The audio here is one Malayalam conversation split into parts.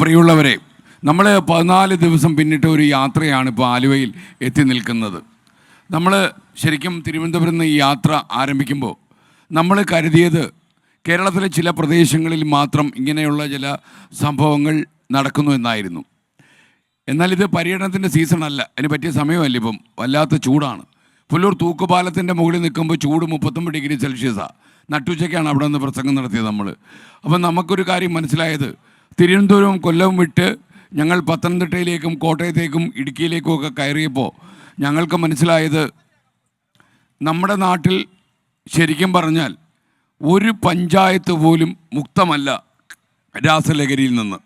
പ്രിയമുള്ളവരെ നമ്മൾ പതിനാല് ദിവസം പിന്നിട്ട ഒരു യാത്രയാണ് ഇപ്പോൾ ആലുവയിൽ എത്തി നിൽക്കുന്നത്. നമ്മൾ ശരിക്കും തിരുവനന്തപുരം നിന്ന് ഈ യാത്ര ആരംഭിക്കുമ്പോൾ നമ്മൾ കരുതിയത് കേരളത്തിലെ ചില പ്രദേശങ്ങളിൽ മാത്രം ഇങ്ങനെയുള്ള ചില സംഭവങ്ങൾ നടക്കുന്നു എന്നായിരുന്നു. എന്നാൽ ഇത് പര്യടനത്തിന്റെ സീസണല്ല അതിന് പറ്റിയ സമയമല്ല ഇപ്പം? വല്ലാത്ത ചൂടാണ്. പുല്ലൂർ തൂക്കുപാലത്തിന്റെ മുകളിൽ നിൽക്കുമ്പോൾ ചൂട് മുപ്പത്തൊമ്പത് ഡിഗ്രി സെൽഷ്യസാണ് നട്ടുച്ചയ്ക്കാണ് അവിടെ നിന്ന് പ്രസംഗം നടത്തിയത് നമ്മൾ അപ്പം നമുക്കൊരു കാര്യം മനസ്സിലായത് തിരുവനന്തപുരവും കൊല്ലവും വിട്ട് ഞങ്ങൾ പത്തനംതിട്ടയിലേക്കും കോട്ടയത്തേക്കും ഇടുക്കിയിലേക്കും ഒക്കെ കയറിയപ്പോൾ ഞങ്ങൾക്ക് മനസ്സിലായത് നമ്മുടെ നാട്ടിൽ ശരിക്കും പറഞ്ഞാൽ ഒരു പഞ്ചായത്ത് പോലും മുക്തമല്ല രാസലഹരിയിൽ നിന്ന്.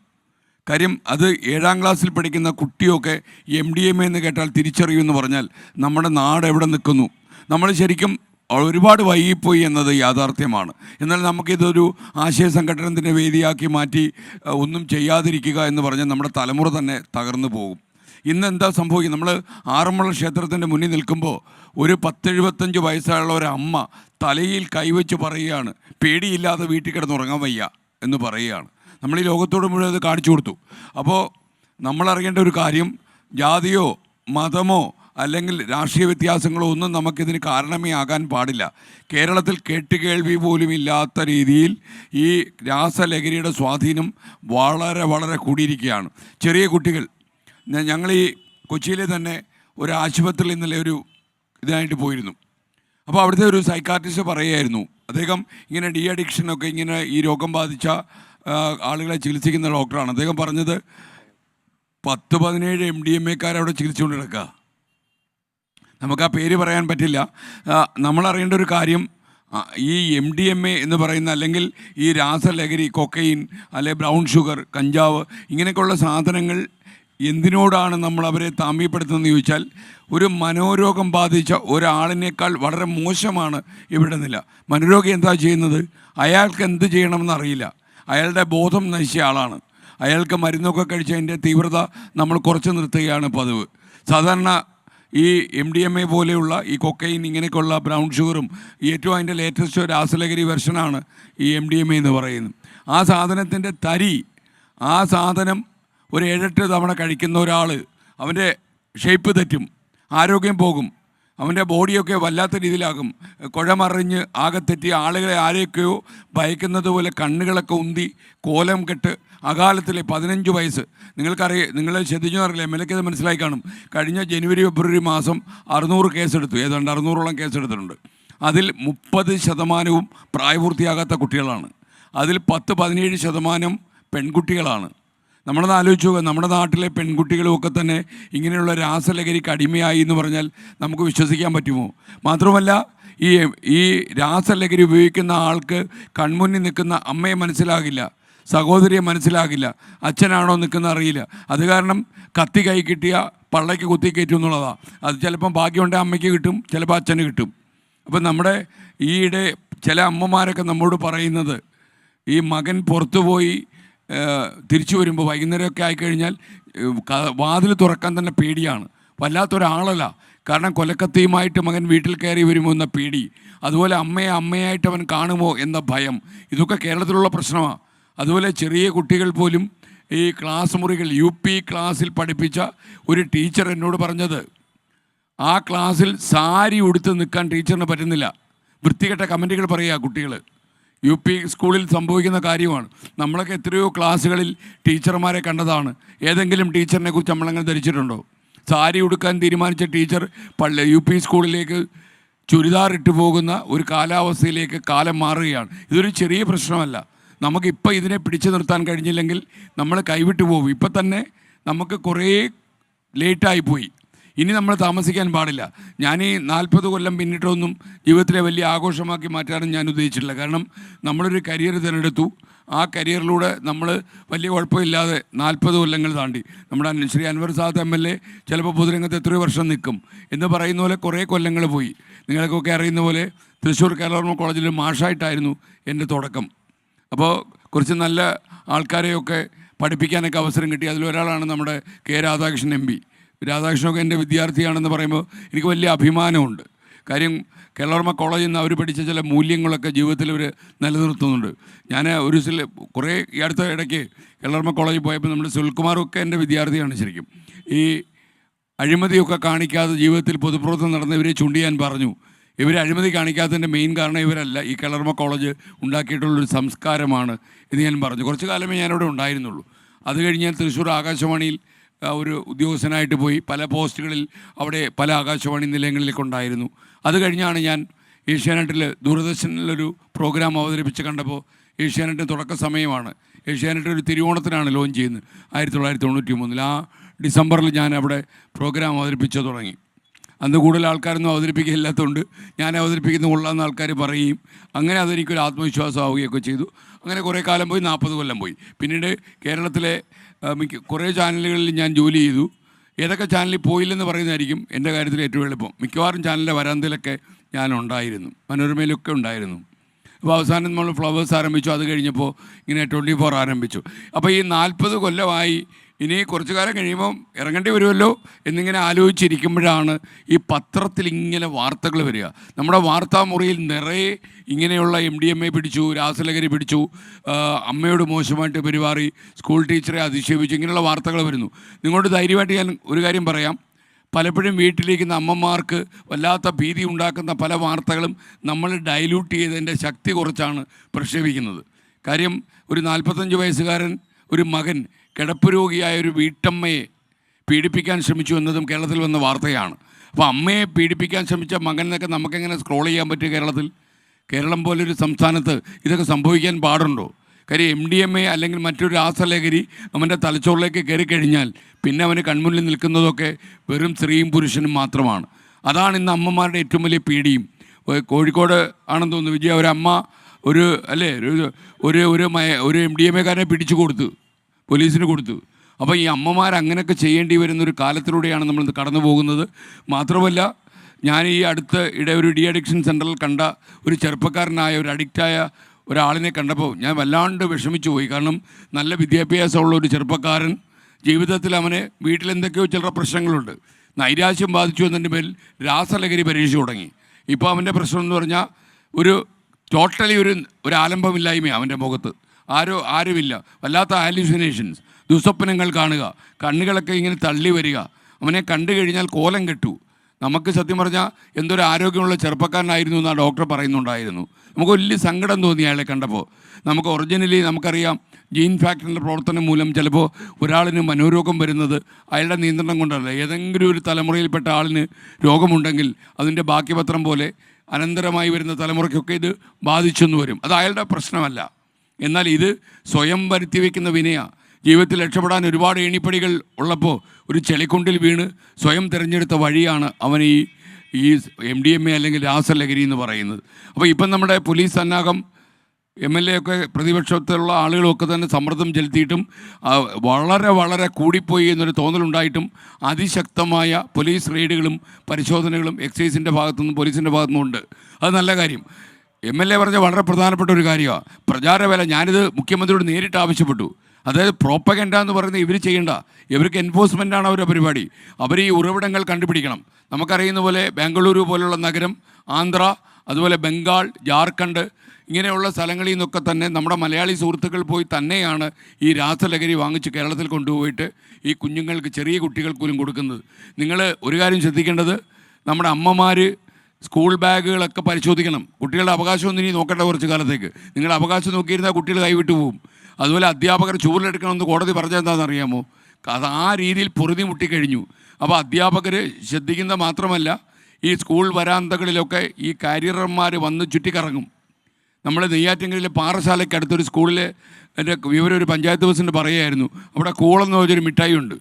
കാര്യം അത് ഏഴാം ക്ലാസ്സിൽ പഠിക്കുന്ന കുട്ടിയൊക്കെ എം ഡി എം എന്ന് കേട്ടാൽ തിരിച്ചറിയുമെന്ന് പറഞ്ഞാൽ നമ്മുടെ നാട് എവിടെ നിൽക്കുന്നു? നമ്മൾ ശരിക്കും ഒരുപാട് വൈകിപ്പോയി എന്നത് യാഥാർത്ഥ്യമാണ്. എന്നാൽ നമുക്കിതൊരു ആശയ സംഘടനത്തിന്റെ വേദിയാക്കി മാറ്റി ഒന്നും ചെയ്യാതിരിക്കുക എന്ന് പറഞ്ഞാൽ നമ്മുടെ തലമുറ തന്നെ തകർന്നു പോകും. ഇന്ന് എന്താ സംഭവിക്കുന്നത് നമ്മൾ ആറന്മുള ക്ഷേത്രത്തിന്റെ മുന്നിൽ നിൽക്കുമ്പോൾ ഒരു പത്തെഴുപത്തഞ്ച് വയസ്സായുള്ള ഒരു അമ്മ തലയിൽ കൈവച്ച് പറയുകയാണ് പേടിയില്ലാതെ വീട്ടിൽ കിടന്നുറങ്ങാൻ വയ്യ എന്ന് പറയുകയാണ്. നമ്മൾ ഈ ലോകത്തോട് മുഴുവൻ അത് കാണിച്ചു കൊടുത്തു. അപ്പോൾ നമ്മളറിയേണ്ട ഒരു കാര്യം ജാതിയോ മതമോ അല്ലെങ്കിൽ രാഷ്ട്രീയ വ്യത്യാസങ്ങളോ ഒന്നും നമുക്കിതിന് കാരണമേ ആകാൻ പാടില്ല. കേരളത്തിൽ കേട്ടുകേൾവി പോലും ഇല്ലാത്ത രീതിയിൽ ഈ രാസലഹരിയുടെ സ്വാധീനം വളരെ വളരെ കൂടിയിരിക്കുകയാണ്. ചെറിയ കുട്ടികൾ ഞങ്ങൾ ഈ കൊച്ചിയിലെ തന്നെ ഒരു ആശുപത്രിയിൽ ഇന്നലെ ഒരു ഇതിനായിട്ട് പോയിരുന്നു. അപ്പോൾ അവിടുത്തെ ഒരു സൈക്കാട്രിസ്റ്റ് പറയുമായിരുന്നു അദ്ദേഹം ഇങ്ങനെ ഡി അഡിക്ഷനൊക്കെ ഇങ്ങനെ ഈ രോഗം ബാധിച്ച ആളുകളെ ചികിത്സിക്കുന്ന ഡോക്ടറാണ്. അദ്ദേഹം പറഞ്ഞത് പത്ത് പതിനേഴ് എം ഡി എം എക്കാരവിടെ ചികിത്സിച്ചുകൊണ്ട് കിടക്കുക. നമുക്ക് ആ പേര് പറയാൻ പറ്റില്ല. നമ്മളറിയേണ്ട ഒരു കാര്യം ഈ എം ഡി എം എ എന്ന് പറയുന്ന അല്ലെങ്കിൽ ഈ രാസലഹരി കൊക്കൈൻ അല്ലെ ബ്രൗൺ ഷുഗർ കഞ്ചാവ് ഇങ്ങനെയൊക്കെയുള്ള സാധനങ്ങൾ എന്തിനോടാണ് നമ്മൾ അവരെ താമ്യപ്പെടുത്തുന്നതെന്ന് ചോദിച്ചാൽ ഒരു മനോരോഗം ബാധിച്ച ഒരാളിനേക്കാൾ വളരെ മോശമാണ് ഇവിടെ നില. മനോരോഗം എന്താ ചെയ്യുന്നത്? അയാൾക്ക് എന്ത് ചെയ്യണമെന്ന് അറിയില്ല. അയാളുടെ ബോധം നശിച്ച ആളാണ്. അയാൾക്ക് മരുന്നൊക്കെ കഴിച്ചതിന്റെ തീവ്രത നമ്മൾ കുറച്ച് നിർത്തുകയാണ് പതിവ്. സാധാരണ ഈ എം ഡി എം എ പോലെയുള്ള ഈ കൊക്കൈൻ ഇങ്ങനെയൊക്കെയുള്ള ബ്രൗൺ ഷുഗറും ഏറ്റവും അതിന്റെ ലേറ്റസ്റ്റ് രാസലഹരി വെർഷനാണ് ഈ എം ഡി എം എ എന്ന് പറയുന്നത്. ആ സാധനത്തിന്റെ തരി ആ സാധനം ഒരു ഏഴെട്ട് തവണ കഴിക്കുന്ന ഒരാൾ അവന്റെ ഷേപ്പ് തെറ്റും ആരോഗ്യം പോകും. അവന്റെ ബോഡിയൊക്കെ വല്ലാത്ത രീതിയിലാകും. കുഴമറിഞ്ഞ് ആകെ തെറ്റി ആളുകളെ ആരെയൊക്കെയോ ഭയക്കുന്നത് പോലെ കണ്ണുകളൊക്കെ ഉന്തി കോലം കെട്ട് അകാലത്തിലെ പതിനഞ്ച് വയസ്സ്. നിങ്ങൾക്കറിയ നിങ്ങൾ ശ്രദ്ധിച്ചു അറിയില്ല. എം എൽ എക്ക് മനസ്സിലായി കാണും. കഴിഞ്ഞ ജനുവരി ഫെബ്രുവരി മാസം അറുന്നൂറ് കേസെടുത്തു. ഏതാണ്ട് അറുന്നൂറോളം കേസെടുത്തിട്ടുണ്ട്. അതിൽ മുപ്പത് ശതമാനവും പ്രായപൂർത്തിയാകാത്ത കുട്ടികളാണ്. അതിൽ പത്ത് പതിനേഴ് ശതമാനം പെൺകുട്ടികളാണ്. നമ്മളത് ആലോചിച്ച് നോക്കുക നമ്മുടെ നാട്ടിലെ പെൺകുട്ടികളുമൊക്കെ തന്നെ ഇങ്ങനെയുള്ള രാസലഹരിക്ക് അടിമയായി എന്ന് പറഞ്ഞാൽ നമുക്ക് വിശ്വസിക്കാൻ പറ്റുമോ? മാത്രമല്ല ഈ ഈ രാസലഹരി ഉപയോഗിക്കുന്ന ആൾക്ക് കൺമുന്നിൽ നിൽക്കുന്ന അമ്മയെ മനസ്സിലാകില്ല സഹോദരിയെ മനസ്സിലാകില്ല അച്ഛനാണോ നിൽക്കുന്ന അറിയില്ല. അത് കാരണം കത്തി കൈ കിട്ടിയ പള്ളയ്ക്ക് കുത്തി കയറ്റും എന്നുള്ളതാണ് അത് ചിലപ്പം ഭാഗ്യമുണ്ടെങ്കിൽ അമ്മയ്ക്ക് കിട്ടും ചിലപ്പോൾ അച്ഛന് കിട്ടും. അപ്പം നമ്മുടെ ഈയിടെ ചില അമ്മമാരൊക്കെ നമ്മോട് പറയുന്നത് ഈ മകൻ പുറത്തു പോയി ഏഹ്, തിരിച്ചു വരുമ്പോൾ വൈകുന്നേരമൊക്കെ ആയിക്കഴിഞ്ഞാൽ വാതിൽ തുറക്കാൻ തന്നെ പേടിയാണ്. വല്ലാത്തൊരാളല്ല. കാരണം കൊലക്കത്തിയുമായിട്ട് മകൻ വീട്ടിൽ കയറി വരുമോ എന്ന പേടി. അതുപോലെ അമ്മയെ അമ്മയായിട്ട് അവൻ കാണുമോ എന്ന ഭയം. ഇതൊക്കെ കേരളത്തിലുള്ള പ്രശ്നമാണ് അതുപോലെ ചെറിയ കുട്ടികൾ പോലും ഈ ക്ലാസ് മുറികൾ യു പി ക്ലാസ്സിൽ പഠിപ്പിച്ച ഒരു ടീച്ചർ എന്നോട് പറഞ്ഞത് ആ ക്ലാസ്സിൽ സാരി ഉടുത്ത് നിൽക്കാൻ ടീച്ചറിന് പറ്റുന്നില്ല. വൃത്തികെട്ട കമന്റുകൾ പറയുക കുട്ടികൾ യു പി സ്കൂളിൽ സംഭവിക്കുന്ന കാര്യമാണ്. നമ്മളൊക്കെ എത്രയോ ക്ലാസ്സുകളിൽ ടീച്ചർമാരെ കണ്ടതാണ്. ഏതെങ്കിലും ടീച്ചറിനെ കുറിച്ച് നമ്മളങ്ങനെ ധരിച്ചിട്ടുണ്ടോ? സാരി ഉടുക്കാൻ തീരുമാനിച്ച ടീച്ചർ പള്ളി യു പി സ്കൂളിലേക്ക് ചുരിദാർ ഇട്ട് പോകുന്ന ഒരു കാലാവസ്ഥയിലേക്ക് കാലം മാറുകയാണ്. ഇതൊരു ചെറിയ പ്രശ്നമല്ല. നമുക്കിപ്പോൾ ഇതിനെ പിടിച്ചു നിർത്താൻ കഴിഞ്ഞില്ലെങ്കിൽ നമ്മൾ കൈവിട്ടു പോകും ഇപ്പം തന്നെ നമുക്ക് കുറേ ലേറ്റായി പോയി. ഇനി നമ്മൾ താമസിക്കാൻ പാടില്ല. ഞാൻ ഈ നാൽപ്പത് കൊല്ലം പിന്നിട്ടൊന്നും ജീവിതത്തിലെ വലിയ ആഘോഷമാക്കി മാറ്റാനും ഞാൻ ഉദ്ദേശിച്ചിട്ടില്ല. കാരണം നമ്മളൊരു കരിയർ തിരഞ്ഞെടുത്തു. ആ കരിയറിലൂടെ നമ്മൾ വലിയ കുഴപ്പമില്ലാതെ നാൽപ്പത് കൊല്ലങ്ങൾ താണ്ടി. നമ്മുടെ Shri Anwar Sadat M L A ചിലപ്പോൾ പൊതുരംഗത്ത് എത്രയോ വർഷം നിൽക്കും. എന്ന് പറയുന്ന പോലെ കുറേ കൊല്ലങ്ങൾ പോയി. നിങ്ങൾക്കൊക്കെ അറിയുന്ന പോലെ തൃശ്ശൂർ കേരളവർമ്മ കോളേജിൽ മാഷായിട്ടായിരുന്നു എന്റെ തുടക്കം. അപ്പോൾ കുറച്ച് നല്ല ആൾക്കാരെയൊക്കെ പഠിപ്പിക്കാനൊക്കെ അവസരം കിട്ടി. അതിലൊരാളാണ് നമ്മുടെ കെ രാധാകൃഷ്ണൻ എം പി. രാധാകൃഷ്ണനൊക്കെ എന്റെ വിദ്യാർത്ഥിയാണെന്ന് പറയുമ്പോൾ എനിക്ക് വലിയ അഭിമാനമുണ്ട്. കാര്യം കേരളവർമ്മ കോളേജിൽ നിന്ന് അവർ പഠിച്ച ചില മൂല്യങ്ങളൊക്കെ ജീവിതത്തിൽ അവർ നിലനിർത്തുന്നുണ്ട്. ഞാൻ ഒരു ചില കുറേ ഈ അടുത്ത ഇടയ്ക്ക് കേരളവർമ്മ കോളേജിൽ പോയപ്പോൾ നമ്മുടെ സുൽകുമാറൊക്കെ എന്റെ വിദ്യാർത്ഥിയാണ് ശരിക്കും. ഈ അഴിമതിയൊക്കെ കാണിക്കാതെ ജീവിതത്തിൽ പൊതുപ്രവർത്തനം നടന്ന ഇവരെ ചൂണ്ടിയാൻ പറഞ്ഞു. ഇവർ അഴിമതി കാണിക്കാത്തതിന്റെ മെയിൻ കാരണം ഇവരല്ല ഈ കേളർമ്മ കോളേജ് ഉണ്ടാക്കിയിട്ടുള്ളൊരു സംസ്കാരമാണ് എന്ന് ഞാൻ പറഞ്ഞു. കുറച്ച് കാലമേ ഞാനിവിടെ ഉണ്ടായിരുന്നുള്ളൂ. അത് കഴിഞ്ഞ് ഞാൻ തൃശ്ശൂർ ആകാശവാണിയിൽ ഒരു ഉദ്യോഗസ്ഥനായിട്ട് പോയി പല പോസ്റ്റുകളിൽ അവിടെ പല ആകാശവാണി നിലയങ്ങളിലേക്ക് ഉണ്ടായിരുന്നു. അത് കഴിഞ്ഞാണ് ഞാൻ ഏഷ്യാനെറ്റിൽ ദൂരദർശനിലൊരു പ്രോഗ്രാം അവതരിപ്പിച്ച് കണ്ടപ്പോൾ ഏഷ്യാനെറ്റിന് തുടക്ക സമയമാണ്. ഏഷ്യാനെറ്റ് ഒരു തിരുവോണത്തിനാണ് ലോഞ്ച് ചെയ്യുന്നത്. ആയിരത്തി തൊള്ളായിരത്തി തൊണ്ണൂറ്റി മൂന്നിൽ ആ ഡിസംബറിൽ ഞാൻ അവിടെ പ്രോഗ്രാം അവതരിപ്പിച്ചു തുടങ്ങി. അന്ന് കൂടുതൽ ആൾക്കാരൊന്നും അവതരിപ്പിക്കില്ലാത്തതുകൊണ്ട് ഞാൻ അവതരിപ്പിക്കുന്ന കൊള്ളാമെന്ന് ആൾക്കാർ പറയുകയും അങ്ങനെ അതെനിക്കൊരു ആത്മവിശ്വാസമാവുകയൊക്കെ ചെയ്തു. അങ്ങനെ കുറേ കാലം പോയി നാൽപ്പത് കൊല്ലം പോയി. പിന്നീട് കേരളത്തിലെ മിക്ക കുറേ ചാനലുകളിൽ ഞാൻ ജോലി ചെയ്തു. ഏതൊക്കെ ചാനലിൽ പോയില്ലെന്ന് പറയുന്നതായിരിക്കും എന്റെ കാര്യത്തിൽ ഏറ്റവും എളുപ്പം. മിക്കവാറും ചാനലിന്റെ വരാന്തയിലൊക്കെ ഞാൻ ഉണ്ടായിരുന്നു മനോരമയിലൊക്കെ ഉണ്ടായിരുന്നു. അപ്പോൾ അവസാനം നമ്മൾ ഫ്ലവേഴ്സ് ആരംഭിച്ചു. അത് കഴിഞ്ഞപ്പോൾ ഇങ്ങനെ ട്വന്റി ഫോർ ആരംഭിച്ചു. അപ്പോൾ ഈ നാൽപ്പത് കൊല്ലമായി ഇനി കുറച്ചു കാലം കഴിയുമ്പം ഇറങ്ങേണ്ടി വരുമല്ലോ എന്നിങ്ങനെ ആലോചിച്ചിരിക്കുമ്പോഴാണ് ഈ പത്രത്തിൽ ഇങ്ങനെ വാർത്തകൾ വരിക. നമ്മുടെ വാർത്താ മുറിയിൽ നിറയെ ഇങ്ങനെയുള്ള എം ഡി എം എ പിടിച്ചു രാസലഹരി പിടിച്ചു അമ്മയോട് മോശമായിട്ട് പെരുമാറി സ്കൂൾ ടീച്ചറെ അധിക്ഷേപിച്ചു ഇങ്ങനെയുള്ള വാർത്തകൾ വരുന്നു. നിങ്ങളോട് ധൈര്യമായിട്ട് ഞാൻ ഒരു കാര്യം പറയാം. പലപ്പോഴും വീട്ടിലിരിക്കുന്ന അമ്മമാർക്ക് വല്ലാത്ത ഭീതി ഉണ്ടാക്കുന്ന പല വാർത്തകളും നമ്മൾ ഡൈല്യൂട്ട് ചെയ്തതിന്റെ ശക്തി കുറച്ചാണ് പ്രക്ഷേപിക്കുന്നത്. കാര്യം ഒരു നാൽപ്പത്തഞ്ച് വയസ്സുകാരൻ ഒരു മകൻ കിടപ്പ് രോഗിയായ ഒരു വീട്ടമ്മയെ പീഡിപ്പിക്കാൻ ശ്രമിച്ചു എന്നതും കേരളത്തിൽ വന്ന വാർത്തയാണ്. അപ്പോൾ അമ്മയെ പീഡിപ്പിക്കാൻ ശ്രമിച്ച മകൻ എന്നൊക്കെ നമുക്കെങ്ങനെ സ്ക്രോൾ ചെയ്യാൻ പറ്റും കേരളത്തിൽ? കേരളം പോലൊരു സംസ്ഥാനത്ത് ഇതൊക്കെ സംഭവിക്കാൻ പാടുണ്ടോ? കാര്യം എം ഡി എം എ അല്ലെങ്കിൽ മറ്റൊരു രാസലേഖരി അവന്റെ തലച്ചോറിലേക്ക് കയറി കഴിഞ്ഞാൽ പിന്നെ അവന് കൺമുന്നിൽ നിൽക്കുന്നതൊക്കെ വെറും സ്ത്രീയും പുരുഷനും മാത്രമാണ്. അതാണ് ഇന്ന് അമ്മമാരുടെ ഏറ്റവും വലിയ പീഡിയും കോഴിക്കോട് ആണെന്ന് തോന്നുന്നു വിജയ അമ്മ ഒരു അല്ലേ ഒരു ഒരു ഒരു എം ഡി എം എക്കാരനെ പിടിച്ചു കൊടുത്തു. പോലീസിന് കൊടുത്തു. അപ്പോൾ ഈ അമ്മമാർ അങ്ങനെയൊക്കെ ചെയ്യേണ്ടി വരുന്നൊരു കാലത്തിലൂടെയാണ് നമ്മൾ കടന്നു പോകുന്നത്. മാത്രമല്ല ഞാൻ ഈ അടുത്ത ഇടെ ഒരു ഡി അഡിക്ഷൻ സെന്ററിൽ കണ്ട ഒരു ചെറുപ്പക്കാരനായ ഒരു അഡിക്റ്റായ ഒരാളിനെ കണ്ടപ്പോൾ ഞാൻ വല്ലാണ്ട് വിഷമിച്ചു പോയി. കാരണം നല്ല വിദ്യാഭ്യാസമുള്ള ഒരു ചെറുപ്പക്കാരൻ ജീവിതത്തിൽ അവനെ വീട്ടിലെന്തൊക്കെയോ ചില പ്രശ്നങ്ങളുണ്ട്. നൈരാശ്യം ബാധിച്ചു എന്നതിന്റെ പേരിൽ രാസലഹരി പരീക്ഷ തുടങ്ങി. ഇപ്പോൾ അവന്റെ പ്രശ്നം എന്ന് പറഞ്ഞാൽ ഒരു ടോട്ടലി ഒരു ഒരു ആലംബമില്ലായ്മയാണ് അവന്റെ മുഖത്ത്. ആരോ ആരുമില്ല. വല്ലാത്ത ഹാലുസിനേഷൻസ്. ദുസ്വപ്നങ്ങൾ കാണുക. കണ്ണുകളൊക്കെ ഇങ്ങനെ തള്ളി വരിക. അവനെ കണ്ടു കഴിഞ്ഞാൽ കോലം കെട്ടു. നമുക്ക് സത്യം പറഞ്ഞാൽ എന്തൊരു ആരോഗ്യമുള്ള ചെറുപ്പക്കാരനായിരുന്നു എന്ന് ആ ഡോക്ടർ പറയുന്നുണ്ടായിരുന്നു. നമുക്ക് വലിയ സങ്കടം തോന്നി അയാളെ കണ്ടപ്പോൾ നമുക്ക് ഒറിജിനലി നമുക്കറിയാം ജീൻ ഫാക്ടറിന്റെ പ്രവർത്തനം മൂലം ചിലപ്പോൾ ഒരാളിന് മനോരോഗം വരുന്നത് അയാളുടെ നിയന്ത്രണം കൊണ്ടല്ല. ഏതെങ്കിലും ഒരു തലമുറയിൽപ്പെട്ട ആളിന് രോഗമുണ്ടെങ്കിൽ അതിന്റെ ബാക്കി പത്രം പോലെ അനന്തരമായി വരുന്ന തലമുറയ്ക്കൊക്കെ ഇത് ബാധിച്ചെന്ന് വരും. അത് അയാളുടെ പ്രശ്നമല്ല. എന്നാൽ ഇത് സ്വയം വരുത്തി വയ്ക്കുന്ന വിനയാണ് ജീവിതത്തിൽ രക്ഷപ്പെടാൻ ഒരുപാട് ഏണിപ്പടികൾ ഉള്ളപ്പോൾ ഒരു ചെളിക്കുണ്ടിൽ വീണ് സ്വയം തിരഞ്ഞെടുത്ത വഴിയാണ് അവൻ ഈ ഈ എം ഡി എം എ അല്ലെങ്കിൽ രാസലഹരി എന്ന് പറയുന്നത്. അപ്പോൾ ഇപ്പം നമ്മുടെ പോലീസ് സന്നാഹം എം എൽ എ ഒക്കെ പ്രതിപക്ഷത്തിലുള്ള ആളുകളൊക്കെ തന്നെ സമ്മർദ്ദം ചെലുത്തിയിട്ടും വളരെ വളരെ കൂടിപ്പോയി എന്നൊരു തോന്നലുണ്ടായിട്ടും അതിശക്തമായ പോലീസ് റെയ്ഡുകളും പരിശോധനകളും എക്സൈസിന്റെ ഭാഗത്തുനിന്നും പോലീസിന്റെ ഭാഗത്തുനിന്നും ഉണ്ട് അത് നല്ല കാര്യം. എം എൽ എ പറഞ്ഞ വളരെ പ്രധാനപ്പെട്ട ഒരു കാര്യമാണ് പ്രചാരവേല ഞാനിത് മുഖ്യമന്ത്രിയോട് നേരിട്ട് ആവശ്യപ്പെട്ടു. അതായത് പ്രോപ്പഗൻഡ എന്ന് പറയുന്നത് ഇവർ ചെയ്യേണ്ട. ഇവർക്ക് എൻഫോഴ്സ്മെന്റ് ആണ് അവരുടെ പരിപാടി. അവർ ഈ ഉറവിടങ്ങൾ കണ്ടുപിടിക്കണം. നമുക്കറിയുന്ന പോലെ ബാംഗ്ലൂരു പോലുള്ള നഗരം ആന്ധ്ര അതുപോലെ ബംഗാൾ ജാർഖണ്ഡ് ഇങ്ങനെയുള്ള സ്ഥലങ്ങളിൽ നിന്നൊക്കെ തന്നെ നമ്മുടെ മലയാളി സുഹൃത്തുക്കൾ പോയി തന്നെയാണ് ഈ രാസലഹരി വാങ്ങിച്ച് കേരളത്തിൽ കൊണ്ടുപോയിട്ട് ഈ കുഞ്ഞുങ്ങൾക്ക് ചെറിയ കുട്ടികൾക്ക് പോലും കൊടുക്കുന്നത്. നിങ്ങൾ ഒരു കാര്യം ശ്രദ്ധിക്കേണ്ടത് നമ്മുടെ അമ്മമാർ സ്കൂൾ ബാഗുകളൊക്കെ പരിശോധിക്കണം. കുട്ടികളുടെ അവകാശമൊന്നും ഇനി നോക്കേണ്ട കുറച്ച് കാലത്തേക്ക്. നിങ്ങളുടെ അവകാശം നോക്കിയിരുന്നാൽ കുട്ടികൾ കൈവിട്ടു പോകും. അതുപോലെ അധ്യാപകർ ചൂരിലെടുക്കണമെന്ന് കോടതി പറഞ്ഞെന്താണെന്ന് അറിയാമോ അത് ആ രീതിയിൽ പൊറുതി മുട്ടിക്കഴിഞ്ഞു. അപ്പോൾ അധ്യാപകർ ശ്രദ്ധിക്കുന്ന മാത്രമല്ല ഈ സ്കൂൾ വരാന്തകളിലൊക്കെ ഈ കാരിയർമാർ വന്ന് ചുറ്റിക്കറങ്ങും. നമ്മൾ നെയ്യാറ്റിൻകരയിലെ പാറശാലയ്ക്ക് അടുത്തൊരു സ്കൂളിലെ എന്റെ വിവരം ഒരു പഞ്ചായത്ത് പ്രസിഡന്റ് പറയുമായിരുന്നു അവിടെ കൂളെന്ന് പറഞ്ഞൊരു മിഠായി ഉണ്ട്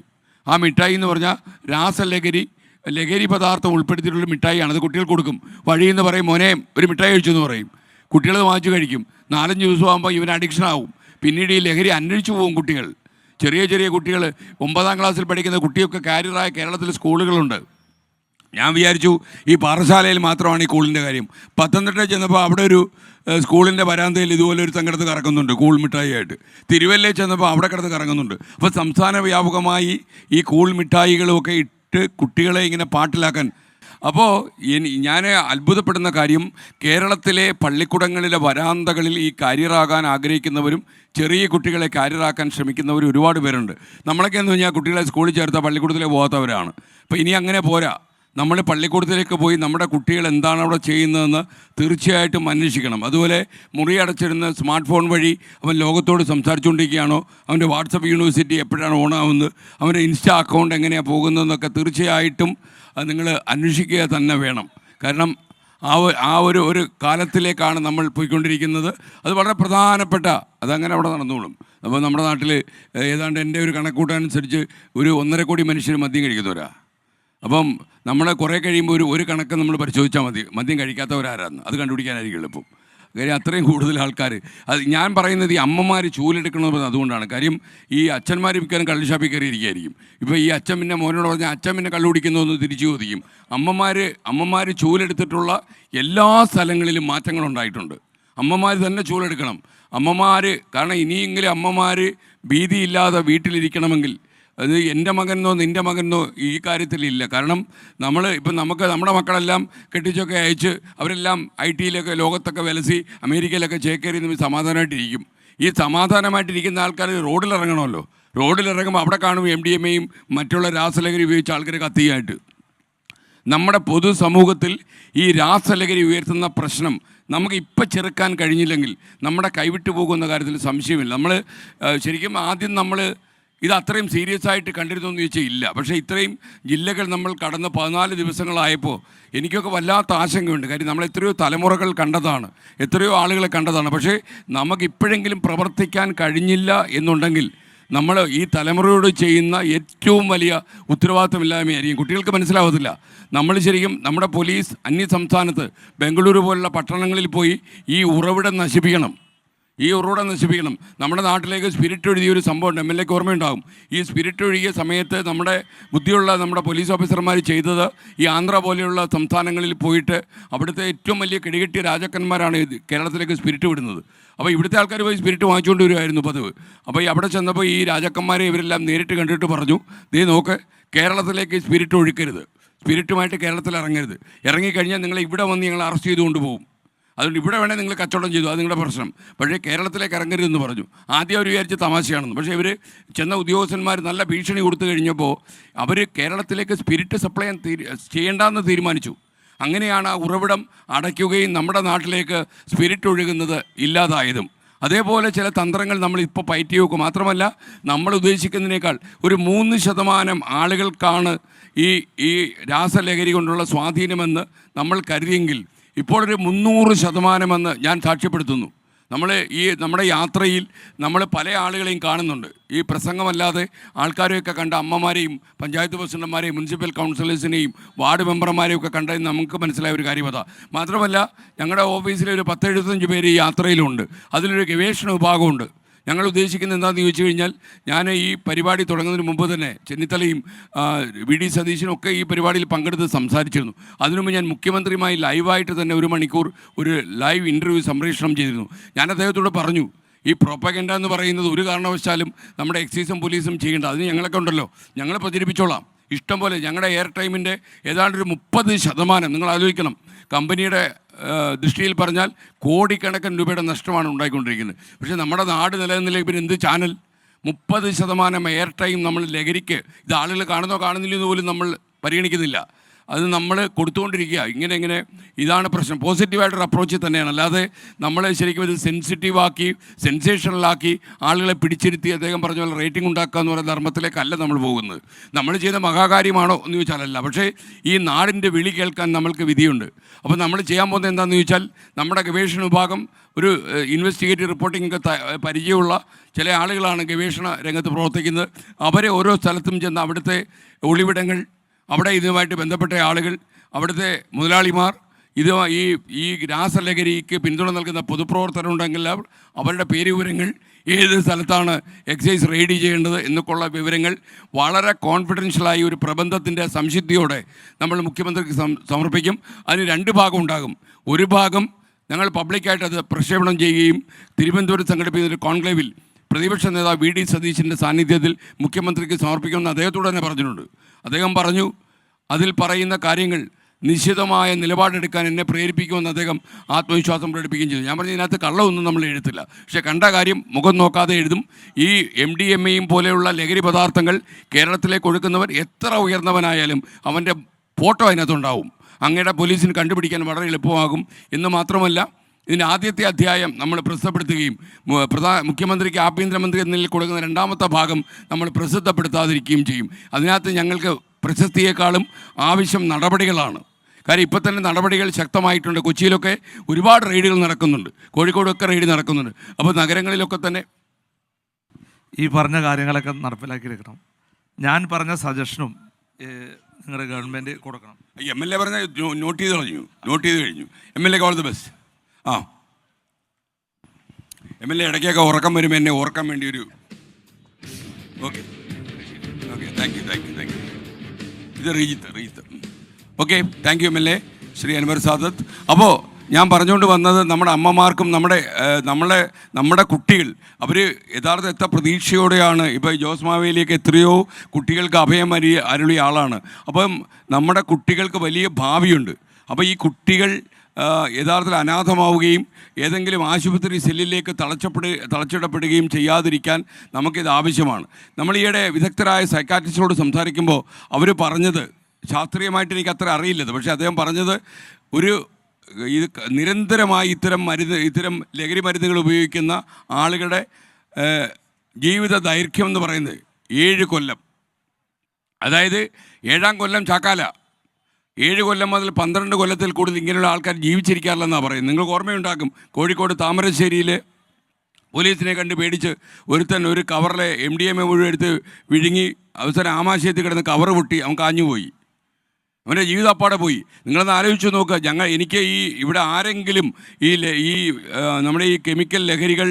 ആ മിഠായി എന്ന് പറഞ്ഞാൽ രാസലഹരി ലഹരി പദാർത്ഥം ഉൾപ്പെടുത്തിയിട്ടുള്ള മിഠായിയാണ്. അത് കുട്ടികൾ കൊടുക്കും. വഴിയെന്ന് പറയും മോനെ ഒരു മിഠായി കഴിച്ചു എന്ന് പറയും. കുട്ടികൾ വാങ്ങിച്ച് കഴിക്കും. നാലഞ്ച് ദിവസം ആകുമ്പോൾ ഇവൻ അഡിക്ഷൻ ആവും. പിന്നീട് ഈ ലഹരി അന്വേഷിച്ചു പോകും കുട്ടികൾ. ചെറിയ ചെറിയ കുട്ടികൾ ഒമ്പതാം ക്ലാസ്സിൽ പഠിക്കുന്ന കുട്ടിയൊക്കെ കാര്യറായ കേരളത്തിൽ സ്കൂളുകളുണ്ട്. ഞാൻ വിചാരിച്ചു ഈ പാറശാലയിൽ മാത്രമാണ് ഈ കൂളിന്റെ കാര്യം. പത്തനംതിട്ട ചെന്നപ്പോൾ അവിടെ ഒരു സ്കൂളിന്റെ വരാന്തയിൽ ഇതുപോലെ ഒരു തങ്കടത്ത് കറക്കുന്നുണ്ട് കൂൾ മിഠായിയായിട്ട്. തിരുവല്ലയിൽ ചെന്നപ്പോൾ അവിടെ കിടന്ന് കറങ്ങുന്നുണ്ട്. അപ്പോൾ സംസ്ഥാന വ്യാപകമായി ഈ കൂൾ മിഠായികളുമൊക്കെ ഇട്ട് കുട്ടികളെ ഇങ്ങനെ പാട്ടിലാക്കാൻ. അപ്പോൾ ഞാൻ അത്ഭുതപ്പെടുന്ന കാര്യം കേരളത്തിലെ പള്ളിക്കുടങ്ങളിലെ വരാന്തകളിൽ ഈ കാരിയറാകാൻ ആഗ്രഹിക്കുന്നവരും ചെറിയ കുട്ടികളെ കാരിയറാക്കാൻ ശ്രമിക്കുന്നവരും ഒരുപാട് പേരുണ്ട്. നമ്മളൊക്കെ എന്ന് പറഞ്ഞാൽ കുട്ടികളെ സ്കൂളിൽ ചേർത്ത പള്ളിക്കൂടത്തിലെ പോകാത്തവരാണ്. അപ്പോൾ ഇനി അങ്ങനെ പോരാ. നമ്മൾ പള്ളിക്കൂടത്തിലേക്ക് പോയി നമ്മുടെ കുട്ടികൾ എന്താണ് അവിടെ ചെയ്യുന്നതെന്ന് തീർച്ചയായിട്ടും അന്വേഷിക്കണം. അതുപോലെ മുറി അടച്ചിരുന്ന സ്മാർട്ട് ഫോൺ വഴി അവൻ ലോകത്തോട് സംസാരിച്ചുകൊണ്ടിരിക്കുകയാണോ? അവന്റെ വാട്സപ്പ് യൂണിവേഴ്സിറ്റി എപ്പോഴാണ് ഓണാവുന്നത്? അവന്റെ ഇൻസ്റ്റാ അക്കൗണ്ട് എങ്ങനെയാണ് പോകുന്നതെന്നൊക്കെ തീർച്ചയായിട്ടും നിങ്ങൾ അന്വേഷിക്കുക തന്നെ വേണം. കാരണം ആ ആ ഒരു ഒരു കാലത്തിലേക്കാണ് നമ്മൾ പോയിക്കൊണ്ടിരിക്കുന്നത്. അത് വളരെ പ്രധാനപ്പെട്ട അതങ്ങനെ അവിടെ നടന്നോളും. അപ്പോൾ നമ്മുടെ നാട്ടിൽ ഏതാണ്ട് എന്റെ ഒരു കണക്കൂട്ടനുസരിച്ച് ഒരു ഒന്നര കോടി മനുഷ്യർ മദ്യം കഴിക്കുന്നവരാ. അപ്പം നമ്മളെ കുറേ കഴിയുമ്പോൾ ഒരു ഒരു കണക്ക് നമ്മൾ പരിശോധിച്ചാൽ മതി. മദ്യം കഴിക്കാത്തവരാരാന്ന്. അത് കണ്ടുപിടിക്കാനായിരിക്കും എളുപ്പം. കാര്യം അത്രയും കൂടുതൽ ആൾക്കാർ അത് ഞാൻ പറയുന്നത് ഈ അമ്മമാർ ചൂലെടുക്കണമെന്ന് അതുകൊണ്ടാണ്. കാര്യം ഈ അച്ഛന്മാർ മിക്കവാറും കള്ള് ഷാപ്പിൽ കയറിയിരിക്കുകയായിരിക്കും ഇപ്പോൾ ഈ അച്ഛൻ പിന്നെ മോനോട് പറഞ്ഞാൽ അച്ഛൻ പിന്നെ കള്ളു കുടിക്കുന്നതെന്ന് തിരിച്ചു ചോദിക്കും. അമ്മമാർ അമ്മമാർ ചൂലെടുത്തിട്ടുള്ള എല്ലാ സ്ഥലങ്ങളിലും മാറ്റങ്ങളുണ്ടായിട്ടുണ്ട് അമ്മമാർ തന്നെ ചൂലെടുക്കണം. അമ്മമാർ കാരണം ഇനിയെങ്കിലും അമ്മമാർ ഭീതിയില്ലാതെ വീട്ടിലിരിക്കണമെങ്കിൽ അത് എന്റെ മകനെന്നോ നിന്റെ മകനെന്നോ ഈ കാര്യത്തിലില്ല. കാരണം നമ്മൾ ഇപ്പം നമുക്ക് നമ്മുടെ മക്കളെല്ലാം കെട്ടിച്ചൊക്കെ അയച്ച് അവരെല്ലാം ഐ ടിയിലൊക്കെ ലോകത്തൊക്കെ വിലസി അമേരിക്കയിലൊക്കെ ചേക്കേറി നിന്ന് സമാധാനമായിട്ടിരിക്കും. ഈ സമാധാനമായിട്ടിരിക്കുന്ന ആൾക്കാർ റോഡിലിറങ്ങണമല്ലോ. റോഡിലിറങ്ങുമ്പോൾ അവിടെ കാണും എം ഡി എം എയും മറ്റുള്ള രാസലഹരി ഉപയോഗിച്ച ആൾക്കാർ കത്തിയായിട്ട്. നമ്മുടെ പൊതുസമൂഹത്തിൽ ഈ രാസലഹരി ഉയർത്തുന്ന പ്രശ്നം നമുക്ക് ഇപ്പം ചെറുക്കാൻ കഴിഞ്ഞില്ലെങ്കിൽ നമ്മുടെ കൈവിട്ടു പോകുന്ന കാര്യത്തിൽ സംശയമില്ല. നമ്മൾ ശരിക്കും ആദ്യം നമ്മൾ ഇത് അത്രയും സീരിയസ് ആയിട്ട് കണ്ടിരുന്നു എന്ന് ചോദിച്ചാൽ ഇല്ല. പക്ഷേ ഇത്രയും ജില്ലകൾ നമ്മൾ കടന്ന് പതിനാല് ദിവസങ്ങളായപ്പോൾ എനിക്കൊക്കെ വല്ലാത്ത ആശങ്കയുണ്ട്. കാര്യം നമ്മൾ എത്രയോ തലമുറകൾ കണ്ടതാണ്. എത്രയോ ആളുകളെ കണ്ടതാണ്. പക്ഷേ നമുക്കിപ്പോഴെങ്കിലും പ്രവർത്തിക്കാൻ കഴിഞ്ഞില്ല എന്നുണ്ടെങ്കിൽ നമ്മൾ ഈ തലമുറയോട് ചെയ്യുന്ന ഏറ്റവും വലിയ ഉത്തരവാദിത്തമില്ലായ്മയായിരിക്കും. കുട്ടികൾക്ക് മനസ്സിലാവത്തില്ല. നമ്മൾ ശരിക്കും നമ്മുടെ പോലീസ് അന്യ സംസ്ഥാനത്ത് ബംഗളൂരു പോലുള്ള പട്ടണങ്ങളിൽ പോയി ഈ ഉറവിടം നശിപ്പിക്കണം. ഈ ഉറവിടം നശിപ്പിക്കണം. നമ്മുടെ നാട്ടിലേക്ക് സ്പിരിറ്റ് ഒഴുകിയ ഒരു സംഭവം എം എൽ എക്ക് ഓർമ്മയുണ്ടാകും. ഈ സ്പിരിറ്റ് ഒഴുകിയ സമയത്ത് നമ്മുടെ ബുദ്ധിയുള്ള നമ്മുടെ പോലീസ് ഓഫീസർമാർ ചെയ്തത് ഈ ആന്ധ്ര പോലെയുള്ള സംസ്ഥാനങ്ങളിൽ പോയിട്ട് അവിടുത്തെ ഏറ്റവും വലിയ കിടികെട്ടിയ രാജാക്കന്മാരാണ് കേരളത്തിലേക്ക് സ്പിരിറ്റ് വിടുന്നത്. അപ്പോൾ ഇവിടുത്തെ ആൾക്കാർ പോയി സ്പിരിറ്റ് വാങ്ങിച്ചുകൊണ്ട് വരുമായിരുന്നു പതിവ്. അപ്പോൾ അവിടെ ചെന്നപ്പോൾ ഈ രാജാക്കന്മാരെ ഇവരെല്ലാം നേരിട്ട് കണ്ടിട്ട് പറഞ്ഞു നീ നോക്ക് കേരളത്തിലേക്ക് സ്പിരിറ്റ് ഒഴുക്കരുത്. സ്പിരിറ്റുമായിട്ട് കേരളത്തിൽ ഇറങ്ങരുത്. ഇറങ്ങിക്കഴിഞ്ഞാൽ നിങ്ങളെ ഇവിടെ വന്ന് ഞങ്ങൾ അറസ്റ്റ് ചെയ്തുകൊണ്ട് പോകും. അതുകൊണ്ട് ഇവിടെ വേണേൽ നിങ്ങൾ കച്ചവടം ചെയ്തു. അത് നിങ്ങളുടെ പ്രശ്നം. പക്ഷേ കേരളത്തിലേക്ക് ഇറങ്ങരുതെന്ന് പറഞ്ഞു. ആദ്യം അവർ വിചാരിച്ച തമാശയാണെന്ന്. പക്ഷേ ഇവർ ചെന്ന ഉദ്യോഗസ്ഥന്മാർ നല്ല ഭീഷണി കൊടുത്തു കഴിഞ്ഞപ്പോൾ അവർ കേരളത്തിലേക്ക് സ്പിരിറ്റ് സപ്ലൈ ചെയ്യേണ്ടെന്ന് തീരുമാനിച്ചു. അങ്ങനെയാണ് ആ ഉറവിടം അടയ്ക്കുകയും നമ്മുടെ നാട്ടിലേക്ക് സ്പിരിറ്റ് ഒഴുകുന്നത് ഇല്ലാതായതും. അതേപോലെ ചില തന്ത്രങ്ങൾ നമ്മൾ ഇപ്പോൾ പയറ്റി വെക്കും. മാത്രമല്ല നമ്മൾ ഉദ്ദേശിക്കുന്നതിനേക്കാൾ ഒരു മൂന്ന് ശതമാനം ആളുകൾക്കാണ് ഈ ഈ രാസലഹരി കൊണ്ടുള്ള സ്വാധീനമെന്ന് നമ്മൾ കരുതിയെങ്കിൽ ഇപ്പോൾ ഒരു മുന്നൂറ് ശതമാനമെന്ന് ഞാൻ സാക്ഷ്യപ്പെടുത്തുന്നു. നമ്മൾ ഈ നമ്മുടെ യാത്രയിൽ നമ്മൾ പല ആളുകളെയും കാണുന്നുണ്ട്. ഈ പ്രസംഗമല്ലാതെ ആൾക്കാരെയൊക്കെ കണ്ട അമ്മമാരെയും പഞ്ചായത്ത് പ്രസിഡന്റുമാരെയും മുനിസിപ്പൽ കൗൺസിലേഴ്സിനെയും വാർഡ് മെമ്പർമാരെയും ഒക്കെ കണ്ടത് നമുക്ക് മനസ്സിലായ ഒരു കാര്യം അതാ. മാത്രമല്ല ഞങ്ങളുടെ ഓഫീസിലെ ഒരു പത്തെഴുപത്തഞ്ച് പേര് ഈ യാത്രയിലുണ്ട്. അതിലൊരു ഗവേഷണ വിഭാഗമുണ്ട്. ഞങ്ങൾ ഉദ്ദേശിക്കുന്നത് എന്താണെന്ന് ചോദിച്ചു കഴിഞ്ഞാൽ ഞാൻ ഈ പരിപാടി തുടങ്ങുന്നതിന് മുമ്പ് തന്നെ ചെന്നിത്തലയും വി ഡി സതീശനും ഒക്കെ ഈ പരിപാടിയിൽ പങ്കെടുത്ത് സംസാരിച്ചിരുന്നു. അതിനുമുമ്പ് ഞാൻ മുഖ്യമന്ത്രിയുമായി ലൈവായിട്ട് തന്നെ ഒരു മണിക്കൂർ ഒരു ലൈവ് ഇന്റർവ്യൂ സംപ്രേഷണം ചെയ്തിരുന്നു. ഞാൻ അദ്ദേഹത്തോട് പറഞ്ഞു ഈ പ്രൊപ്പഗൻഡ എന്ന് പറയുന്നത് ഒരു കാരണവശാലും നമ്മുടെ എക്സൈസും പോലീസും ചെയ്യേണ്ട അതിന് ഞങ്ങളൊക്കെ ഉണ്ടല്ലോ. ഞങ്ങൾ പ്രചരിപ്പിച്ചോളാം. ഇഷ്ടം പോലെ ഞങ്ങളുടെ എയർ ടൈമിന്റെ ഏതാണ്ട് ഒരു മുപ്പത് ശതമാനം നിങ്ങൾ ആലോചിക്കണം. കമ്പനിയുടെ ദൃഷ്ടിയിൽ പറഞ്ഞാൽ കോടിക്കണക്കിന് രൂപയുടെ നഷ്ടമാണ് ഉണ്ടായിക്കൊണ്ടിരിക്കുന്നത്. പക്ഷേ നമ്മുടെ നാട് നിലനിന്നില്ലെങ്കിൽ പിന്നെ എന്ത് ചാനൽ? മുപ്പത് ശതമാനം എയർ ടൈം നമ്മൾ ലഹരിക്ക് ഇത് ആളുകൾ കാണുന്നോ കാണുന്നില്ലെന്ന് പോലും നമ്മൾ പരിഗണിക്കുന്നില്ല. അത് നമ്മൾ കൊടുത്തുകൊണ്ടിരിക്കുക. ഇങ്ങനെ ഇങ്ങനെ ഇതാണ് പ്രശ്നം. പോസിറ്റീവായിട്ടൊരു അപ്രോച്ച് തന്നെയാണ്. അല്ലാതെ നമ്മൾ ശരിക്കും ഇത് സെൻസിറ്റീവാക്കി സെൻസേഷണലാക്കി ആളുകളെ പിടിച്ചിരുത്തി അദ്ദേഹം പറഞ്ഞ പോലെ റേറ്റിംഗ് ഉണ്ടാക്കുക എന്ന് പറയുന്ന ധർമ്മത്തിലേക്കല്ല നമ്മൾ പോകുന്നത്. നമ്മൾ ചെയ്ത മഹാകാര്യമാണോ എന്ന് ചോദിച്ചാലല്ല പക്ഷേ ഈ നാടിന്റെ വിളി കേൾക്കാൻ നമ്മൾക്ക് വിധിയുണ്ട്. അപ്പോൾ നമ്മൾ ചെയ്യാൻ പോകുന്നത് എന്താണെന്ന് ചോദിച്ചാൽ നമ്മുടെ ഗവേഷണ വിഭാഗം ഒരു ഇൻവെസ്റ്റിഗേറ്റീവ് റിപ്പോർട്ടിംഗ് ഒക്കെ പരിചയമുള്ള ചില ആളുകളാണ് ഗവേഷണ രംഗത്ത് പ്രവർത്തിക്കുന്നത്. അവരെ ഓരോ സ്ഥലത്തും ചെന്ന് അവിടുത്തെ ഒളിവിടങ്ങൾ അവിടെ ഇതുമായിട്ട് ബന്ധപ്പെട്ട ആളുകൾ അവിടുത്തെ മുതലാളിമാർ ഇത് ഈ ഈ രാസലഹരിക്ക് പിന്തുണ നൽകുന്ന പൊതുപ്രവർത്തകരുണ്ടെങ്കിൽ ഉണ്ടെങ്കിൽ അവരുടെ പേര് വിവരങ്ങൾ ഏത് സ്ഥലത്താണ് എക്സൈസ് റെയ്ഡ് ചെയ്യേണ്ടത് എന്നൊക്കെയുള്ള വിവരങ്ങൾ വളരെ കോൺഫിഡൻഷ്യലായി ഒരു പ്രബന്ധത്തിന്റെ സംശുദ്ധിയോടെ നമ്മൾ മുഖ്യമന്ത്രിക്ക് സമർപ്പിക്കും. അതിന് രണ്ട് ഭാഗം ഉണ്ടാകും. ഒരു ഭാഗം ഞങ്ങൾ പബ്ലിക്കായിട്ട് അത് പ്രക്ഷേപണം ചെയ്യുകയും തിരുവനന്തപുരത്ത് സംഘടിപ്പിക്കുന്ന ഒരു കോൺക്ലേവിൽ പ്രതിപക്ഷ നേതാവ് വി ഡി സതീശിന്റെ സാന്നിധ്യത്തിൽ മുഖ്യമന്ത്രിക്ക് സമർപ്പിക്കുമെന്ന് അദ്ദേഹത്തോട് തന്നെ പറഞ്ഞിട്ടുണ്ട്. അദ്ദേഹം പറഞ്ഞു അതിൽ പറയുന്ന കാര്യങ്ങൾ നിശ്ചിതമായ നിലപാടെടുക്കാൻ എന്നെ പ്രേരിപ്പിക്കുമെന്ന് അദ്ദേഹം ആത്മവിശ്വാസം പ്രകടിപ്പിക്കുകയും ചെയ്തു. ഞാൻ പറഞ്ഞു ഇതിനകത്ത് കള്ളമൊന്നും നമ്മൾ എഴുത്തില്ല പക്ഷേ കണ്ട കാര്യം മുഖം നോക്കാതെ എഴുതും. ഈ എം ഡി എം എയും പോലെയുള്ള ലഹരി പദാർത്ഥങ്ങൾ കേരളത്തിലേക്ക് ഒഴുക്കുന്നവർ എത്ര ഉയർന്നവനായാലും അവന്റെ ഫോട്ടോ അതിനകത്തുണ്ടാവും. അങ്ങയുടെ പോലീസിന് കണ്ടുപിടിക്കാൻ വളരെ എളുപ്പമാകും. എന്ന് മാത്രമല്ല ഇതിന്റെ ആദ്യത്തെ അധ്യായം നമ്മൾ പ്രസിദ്ധപ്പെടുത്തുകയും പ്രധാന പ്രധാ മുഖ്യമന്ത്രിക്ക് ആഭ്യന്തരമന്ത്രി എന്നതിൽ കൊടുക്കുന്ന രണ്ടാമത്തെ ഭാഗം നമ്മൾ പ്രസിദ്ധപ്പെടുത്താതിരിക്കുകയും ചെയ്യും. അതിനകത്ത് ഞങ്ങൾക്ക് പ്രശസ്തിയേക്കാളും ആവശ്യം നടപടികളാണ്. കാര്യം ഇപ്പോൾ തന്നെ നടപടികൾ ശക്തമായിട്ടുണ്ട്. കൊച്ചിയിലൊക്കെ ഒരുപാട് റെയ്ഡുകൾ നടക്കുന്നുണ്ട്. കോഴിക്കോടൊക്കെ റെയ്ഡ് നടക്കുന്നുണ്ട്. അപ്പോൾ നഗരങ്ങളിലൊക്കെ തന്നെ ഈ പറഞ്ഞ കാര്യങ്ങളൊക്കെ നടപ്പിലാക്കിയെടുക്കണം ഞാൻ പറഞ്ഞ സജഷനും നിങ്ങളുടെ ഗവൺമെന്റ് കൊടുക്കണം. എം എൽ എ പറഞ്ഞ നോട്ട് ചെയ്ത് കഴിഞ്ഞു നോട്ട് ചെയ്ത് കഴിഞ്ഞു. M L A all the best. ആ. എം എൽ എ ഇടയ്ക്കൊക്കെ ഉറക്കം വരുമ്പോൾ എന്നെ ഓർക്കാൻ വേണ്ടി ഒരു okay. Okay. Thank you thank you thank you. ഇത് Rejith Rejith. Okay thank you M L A Shri Anwar Sadath. അപ്പോൾ ഞാൻ പറഞ്ഞുകൊണ്ട് വന്നത് നമ്മുടെ അമ്മമാർക്കും നമ്മുടെ നമ്മളെ നമ്മുടെ കുട്ടികൾ അവർ യഥാർത്ഥ എത്ര പ്രതീക്ഷയോടെയാണ് ഇപ്പോൾ ജോസ് മാവേലിയൊക്കെ എത്രയോ കുട്ടികൾക്ക് അഭയം അരി അരുളിയ ആളാണ്. അപ്പം നമ്മുടെ കുട്ടികൾക്ക് വലിയ ഭാവിയുണ്ട്. അപ്പോൾ ഈ കുട്ടികൾ യഥാർത്ഥത്തിൽ അനാഥമാവുകയും ഏതെങ്കിലും ആശുപത്രി സെല്ലിലേക്ക് തളച്ചപ്പെടുക തളച്ചിടപ്പെടുകയും ചെയ്യാതിരിക്കാൻ നമുക്കിത് ആവശ്യമാണ്. നമ്മൾ ഈയിടെ വിദഗ്ധരായ സൈക്കാട്രിസ്റ്റിനോട് സംസാരിക്കുമ്പോൾ അവർ പറഞ്ഞത് ശാസ്ത്രീയമായിട്ട് എനിക്ക് അത്ര അറിയില്ലത്. പക്ഷേ അദ്ദേഹം പറഞ്ഞത് ഒരു ഇത് നിരന്തരമായി ഇത്തരം മരുന്ന് ഇത്തരം ലഹരി മരുന്നുകൾ ഉപയോഗിക്കുന്ന ആളുകളുടെ ജീവിത ദൈർഘ്യം എന്ന് പറയുന്നത് ഏഴ് കൊല്ലം. അതായത് ഏഴാം കൊല്ലം ചാക്കാല. ഏഴ് കൊല്ലം മുതൽ പന്ത്രണ്ട് കൊല്ലത്തിൽ കൂടുതൽ ഇങ്ങനെയുള്ള ആൾക്കാർ ജീവിച്ചിരിക്കാറില്ലെന്നാണ് പറയുന്നത്. നിങ്ങൾക്ക് ഓർമ്മയുണ്ടാക്കും കോഴിക്കോട് താമരശ്ശേരിയിൽ പോലീസിനെ കണ്ട് പേടിച്ച് ഒരുത്തൻ ഒരു കവറിലെ എം ഡി എം എ മുഴുവൻ എടുത്ത് വിഴുങ്ങി അവസരം ആമാശയത്തിൽ കിടന്ന് കവർ പൊട്ടി അവൻ കാഞ്ഞുപോയി അവന്റെ ജീവിതം അപ്പാടെ പോയി. നിങ്ങളൊന്ന് ആലോചിച്ച് നോക്കുക ഞങ്ങൾ എനിക്ക് ഈ ഇവിടെ ആരെങ്കിലും ഈ ഈ നമ്മുടെ ഈ കെമിക്കൽ ലഹരികൾ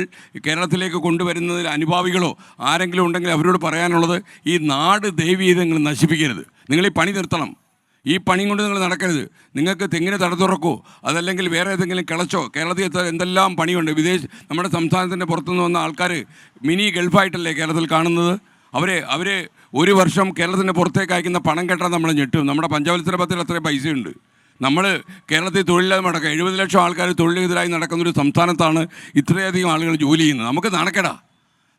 കേരളത്തിലേക്ക് കൊണ്ടുവരുന്നതിൽ അനുഭാവികളോ ആരെങ്കിലും ഉണ്ടെങ്കിൽ അവരോട് പറയാനുള്ളത് ഈ നാട് ദൈവീയത നിങ്ങൾ നശിപ്പിക്കരുത്. നിങ്ങൾ ഈ പണി നിർത്തണം. ഈ പണി കൊണ്ട് നിങ്ങൾ നടക്കരുത്. നിങ്ങൾക്ക് തെങ്ങിന് തട തുറക്കോ? അതല്ലെങ്കിൽ വേറെ ഏതെങ്കിലും കിളച്ചോ? കേരളത്തിൽ എന്തെല്ലാം പണിയുണ്ട്? വിദേശ നമ്മുടെ സംസ്ഥാനത്തിന്റെ പുറത്തുനിന്ന് വന്ന ആൾക്കാർ മിനി ഗൾഫായിട്ടല്ലേ കേരളത്തിൽ കാണുന്നത്? അവരെ അവർ ഒരു വർഷം കേരളത്തിന്റെ പുറത്തേക്ക് അയക്കുന്ന പണം കെട്ടാൻ നമ്മൾ ഞെട്ടും. നമ്മുടെ പഞ്ചവത്സര പത്തിൽ അത്രയും പൈസയുണ്ട്. നമ്മൾ കേരളത്തിൽ തൊഴിലില്ലാതെ നടക്കുക. എഴുപത് ലക്ഷം ആൾക്കാർ തൊഴിലെതിരായി നടക്കുന്ന ഒരു സംസ്ഥാനത്താണ് ഇത്രയധികം ആളുകൾ ജോലി ചെയ്യുന്നത്. നമുക്ക് നടക്കടാ.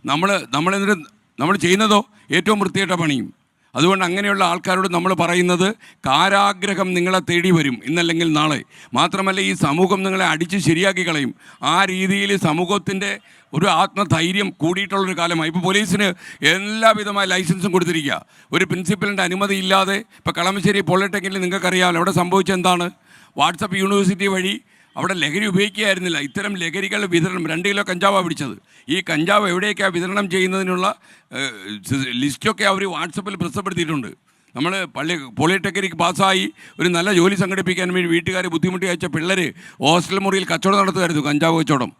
നമ്മൾ നമ്മളെന്നിട്ട് നമ്മൾ ചെയ്യുന്നതോ? ഏറ്റവും വൃത്തികെട്ട പണിയും. അതുകൊണ്ട് അങ്ങനെയുള്ള ആൾക്കാരോട് നമ്മൾ പറയുന്നത് കാരാഗ്രഹം നിങ്ങളെ തേടി വരും ഇന്നല്ലെങ്കിൽ നാളെ. മാത്രമല്ല ഈ സമൂഹം നിങ്ങളെ അടിച്ച് ശരിയാക്കി കളയും. ആ രീതിയിൽ സമൂഹത്തിന്റെ ഒരു ആത്മധൈര്യം കൂടിയിട്ടുള്ളൊരു കാലമായി. ഇപ്പോൾ പോലീസിന് എല്ലാവിധമായ ലൈസൻസും കൊടുത്തിരിക്കുക. ഒരു പ്രിൻസിപ്പലിന്റെ അനുമതി ഇല്ലാതെ ഇപ്പോൾ കളമശ്ശേരി പോളിടെക്നിക്കിൽ നിങ്ങൾക്കറിയാമല്ലോ അവിടെ സംഭവിച്ചെന്താണ് വാട്സപ്പ് യൂണിവേഴ്സിറ്റി വഴി അവിടെ ലഹരി ഉപയോഗിക്കുകയായിരുന്നില്ല. ഇത്തരം ലഹരികൾ വിതരണം രണ്ട് കിലോ കഞ്ചാവാണ് പിടിച്ചത്. ഈ കഞ്ചാവ് എവിടെയൊക്കെയാണ് വിതരണം ചെയ്യുന്നതിനുള്ള ലിസ്റ്റൊക്കെ അവർ വാട്സപ്പിൽ പ്രസിദ്ധപ്പെടുത്തിയിട്ടുണ്ട് നമ്മൾ പള്ളി പോളിടെക്നിക് പാസ്സായി ഒരു നല്ല ജോലി സംഘടിപ്പിക്കാൻ വേണ്ടി വീട്ടുകാർ ബുദ്ധിമുട്ടി അയച്ച പിള്ളേർ ഹോസ്റ്റൽ മുറിയിൽ കച്ചവടം നടത്തുമായിരുന്നു കഞ്ചാവ് കച്ചവടം.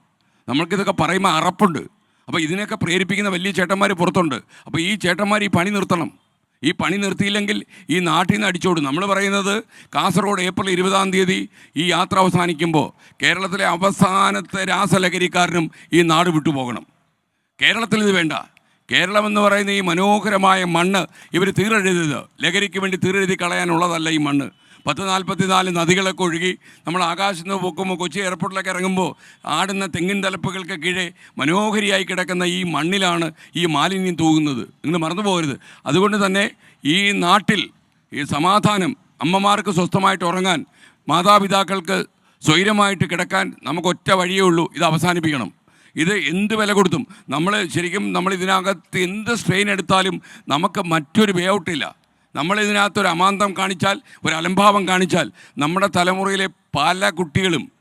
നമ്മൾക്കിതൊക്കെ പറയുമ്പോൾ അറപ്പുണ്ട്. അപ്പോൾ ഇതിനൊക്കെ പ്രേരിപ്പിക്കുന്ന വലിയ ചേട്ടന്മാർ പുറത്തുണ്ട്. അപ്പോൾ ഈ ചേട്ടന്മാർ ഈ പണി നിർത്തണം. ഈ പണി നിർത്തിയില്ലെങ്കിൽ ഈ നാട്ടിൽ നിന്ന് അടിച്ചോടും. നമ്മൾ പറയുന്നത് കാസർഗോഡ് ഏപ്രിൽ ഇരുപതാം തീയതി ഈ യാത്ര അവസാനിക്കുമ്പോൾ കേരളത്തിലെ അവസാനത്തെ രാസലഹരിക്കാരനും ഈ നാട് വിട്ടുപോകണം. കേരളത്തിൽ ഇത് വേണ്ട. കേരളം എന്ന് പറയുന്ന ഈ മനോഹരമായ മണ്ണ് ഇവർ തീരെഴുതിയത്. ലഹരിക്ക് വേണ്ടി തീരെഴുതി കളയാനുള്ളതല്ല ഈ മണ്ണ്. പത്ത് നാൽപ്പത്തി നാല് നദികളൊക്കെ ഒഴുകി നമ്മൾ ആകാശത്ത് നിന്ന് പൊക്കുമ്പോൾ കൊച്ചി എയർപോർട്ടിലൊക്കെ ഇറങ്ങുമ്പോൾ ആടുന്ന തെങ്ങിൻ തലപ്പുകൾക്ക് കീഴെ മനോഹരിയായി കിടക്കുന്ന ഈ മണ്ണിലാണ് ഈ മാലിന്യം തൂകുന്നത്. നിങ്ങൾ മറന്നു പോകരുത്. അതുകൊണ്ട് തന്നെ ഈ നാട്ടിൽ ഈ സമാധാനം അമ്മമാർക്ക് സ്വസ്ഥമായിട്ട് ഉറങ്ങാൻ മാതാപിതാക്കൾക്ക് സ്വൈരമായിട്ട് കിടക്കാൻ നമുക്ക് ഒറ്റ വഴിയേ ഉള്ളൂ. ഇത് അവസാനിപ്പിക്കണം. ഇത് എന്ത് വില കൊടുത്തും. നമ്മൾ ശരിക്കും നമ്മൾ ഇതിനകത്ത് എന്ത് സ്ട്രെയിൻ എടുത്താലും നമുക്ക് മറ്റൊരു വേ ഔട്ടില്ല ഒരു അമാന്തം കാണിച്ചാൽ ഒരു അലംഭാവം കാണിച്ചാൽ നമ്മുടെ തലമുറയിലെ പല കുട്ടികളും